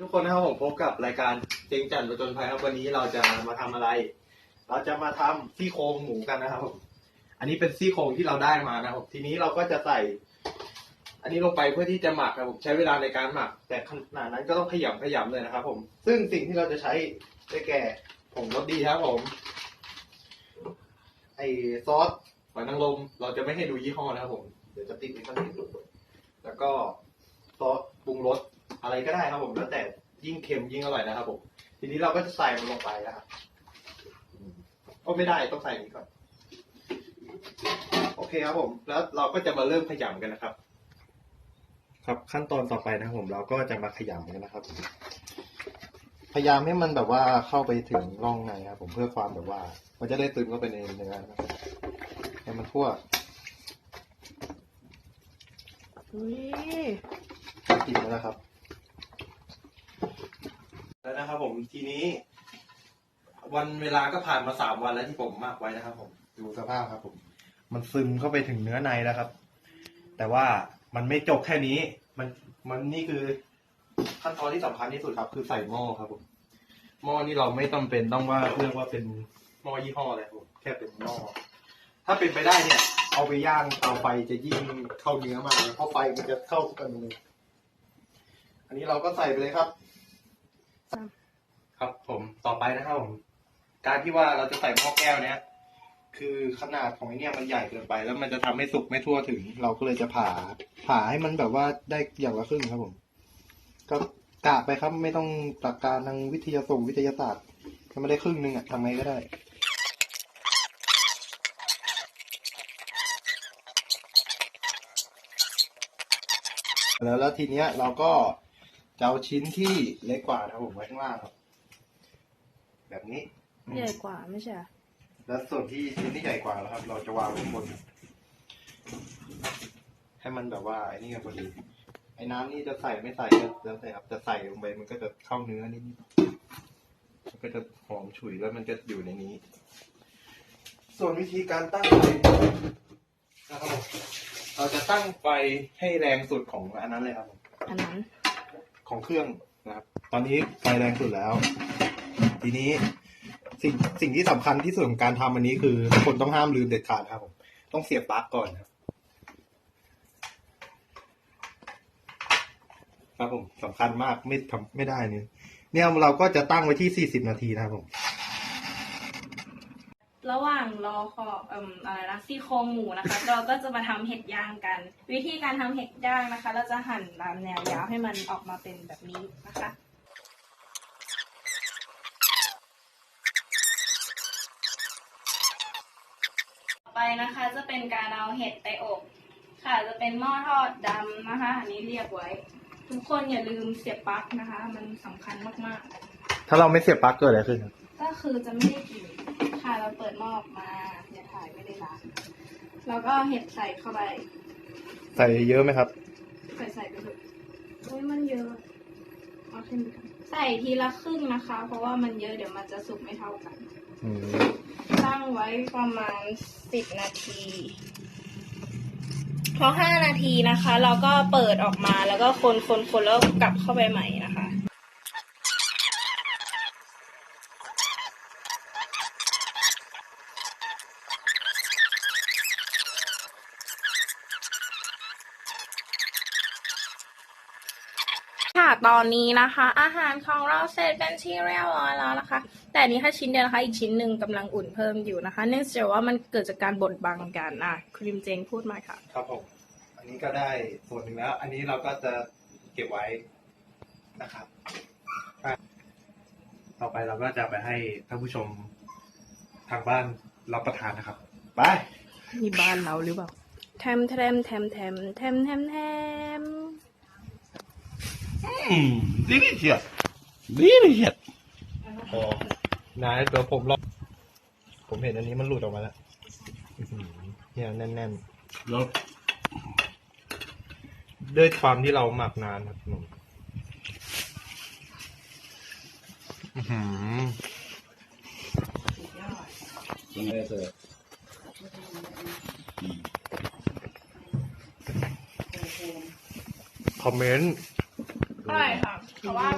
ทุกคนนะครับผมพบกับรายการเจงจันประจนภัยครับวันนี้เราจะมาทำอะไร เราจะมาทำซี่โครงหมูกันนะครับผมอันนี้เป็นซี่โครงที่เราได้มานะครับ ทีนี้เราก็จะใส่ อันนี้ลงไปเพื่อที่จะหมักครับผมใช้เวลาในการหมัก แต่ขนาดนั้นก็ต้องขยำขยำเลยนะครับ ผม ซึ่งสิ่งที่เราจะใช้ได้แก่ผงรสดีครับผม ไอซอสหอยนางรมเราจะไม่ให้ดูยี่ห้อนะครับผมเดี๋ยวจะติดในข้างในแล้วก็ซอสปรุงรส อะไรก็ได้ครับผมแล้วแต่ยิ่งเค็มยิ่งอร่อยนะครับผมทีนี้เราก็จะใส่มันลงไปนะครับก็ไม่ได้ต้องใส่นี้ก่อนโอเคครับผม แล้วเราก็จะมาเริ่มขยำกันนะครับ ครับขั้นตอนต่อไปนะครับผมเราก็จะมาขยำกันนะครับ พยายามให้มันแบบว่าเข้าไปถึงร่องในครับผมเพื่อความแบบว่า มันจะได้ซึมเข้าไปในเนื้อนะครับให้มันทั่วอุ้ยกินแล้วนะครับ แล้วนะครับผมทีนี้ วันเวลาก็ผ่านมาสามวันแล้วที่ผมหมักไว้นะครับผมดูสภาพครับผม มันซึมเข้าไปถึงเนื้อในแล้วครับ แต่ว่ามันไม่จบแค่นี้ มันมันนี่คือขั้นตอนที่สำคัญที่สุดครับ คือใส่หม้อครับผมหม้อนี่เราไม่จำเป็นต้องว่าเรียกว่าเป็นหม้อยี่ห้ออะไรครับผมแค่เป็นหม้อถ้าเป็นไปได้เนี่ย เอาไปย่างเตาไฟจะยิ่งเข้าเนื้อมากเลยเพราะไฟมันจะเข้ากันเลยอันนี้เราก็ใส่ไปเลยครับ ครับผมต่อไปนะครับผมการที่ว่าเราจะใส่หม้อแก้วเนี้ยคือขนาดของไอเนี้ยมันใหญ่เกินไป แล้วมันจะทำให้สุกไม่ทั่วถึง เราก็เลยจะผ่าผ่าให้มันแบบว่าได้อย่างละครึ่งครับผม ก็กะไปครับไม่ต้องตรกการทางวิทยาศาสตร์วิทยาศาสตร์ถ้าไม่ได้ครึ่งหนึ่งอะทำไงก็ได้แล้วแล้วทีเนี้ยเราก็ จะเอาชิ้นที่เล็กกว่านะครับผมไว้ข้างล่างครับแบบนี้ ใหญ่กว่าไม่ใช่เหรอแล้วส่วนที่ชิ้นที่ใหญ่กว่านะครับ เราจะวางไว้บนให้มันแบบว่าไอ้นี่กันพอดีไอ้น้ำนี่จะใส่ไม่ใส่ก็แล้วแต่ครับจะใส่ลงไปมันก็จะเข้าเนื้อนิดๆมันก็จะหอมฉุยแล้วมันจะอยู่ในนี้ ส่วนวิธีการตั้งไฟนะครับผมเราจะตั้งไฟให้แรงสุดของอันนั้นเลยครับผมอันนั้น ของเครื่องนะครับ ตอนนี้ไฟแรงสุดแล้ว ทีนี้สิ่งสิ่งที่สำคัญที่สุดของการทำอันนี้คือคนต้องห้ามลืมเด็ดขาดครับผม ต้องเสียบปลั๊กก่อนครับ ครับผมสำคัญมากไม่ทำไม่ได้เนี่ยเนี่ยเราก็จะตั้งไว้ที่ 40 นาทีนะครับผม ระหว่างรอคอเอ่มอะไรนะซี่โครงหมูนะคะ เราก็จะมาทำเห็ดย่างกัน วิธีการทำเห็ดย่างนะคะ เราจะหั่นตามแนวยาวให้มันออกมาเป็นแบบนี้นะคะต่อไปนะคะจะเป็นการเอาเห็ดไปอบ ค่ะจะเป็นหม้อทอดดำนะคะ อันนี้เรียกไว้ ทุกคนอย่าลืมเสียบปลั๊กนะคะ มันสำคัญมากๆ ถ้าเราไม่เสียบปลั๊กเกิดอะไรขึ้นครับก็คือจะไม่ได้กลิ่น ค่ะ เราเปิดหม้อออกมาอย่าถ่ายไม่ได้ล้างแล้วก็เอาเห็ดใส่เข้าไป ใส่เยอะไหมครับ ใส่ใส่ไปเถอะโอ้ยมันเยอะเอาขึ้นไปก่อนใส่ทีละครึ่งนะคะ เพราะว่ามันเยอะเดี๋ยวมันจะสุกไม่เท่ากัน อืมตั้งไว้ประมาณสิบนาที พอห้านาทีนะคะ เราก็เปิดออกมาแล้วก็คนคนคนแล้วกลับเข้าไปใหม่นะคะ ค่ะ ตอนนี้นะคะ อาหารของเราเสร็จเป็นที่เรียบร้อยแล้วนะคะ แต่อันนี้แค่ชิ้นเดียวนะคะ อีกชิ้นหนึ่งกำลังอุ่นเพิ่มอยู่นะคะ เนื่องจากว่ามันเกิดจากการบดบังกันอะครีมเจงพูดมาค่ะ ครับผมอันนี้ก็ได้ส่วนหนึ่งแล้ว อันนี้เราก็จะเก็บไว้นะครับอะต่อไปเราก็จะไปให้ท่านผู้ชมทางบ้านรับประทานนะครับไปนี่บ้านเราหรือเปล่าแทมแทมแทมแทมแทมแทมแทมอืม ดีเชียดีเชียพอนายตัวผมลองผมเห็นอันนี้มันหลุดออกมาแล้วอื้อหือเนี่ยแน่นๆแล้วด้วยความที่เราหมักนานครับผมอื้อหือคอมเมนต์ ใช่ค่ะเพราะว่า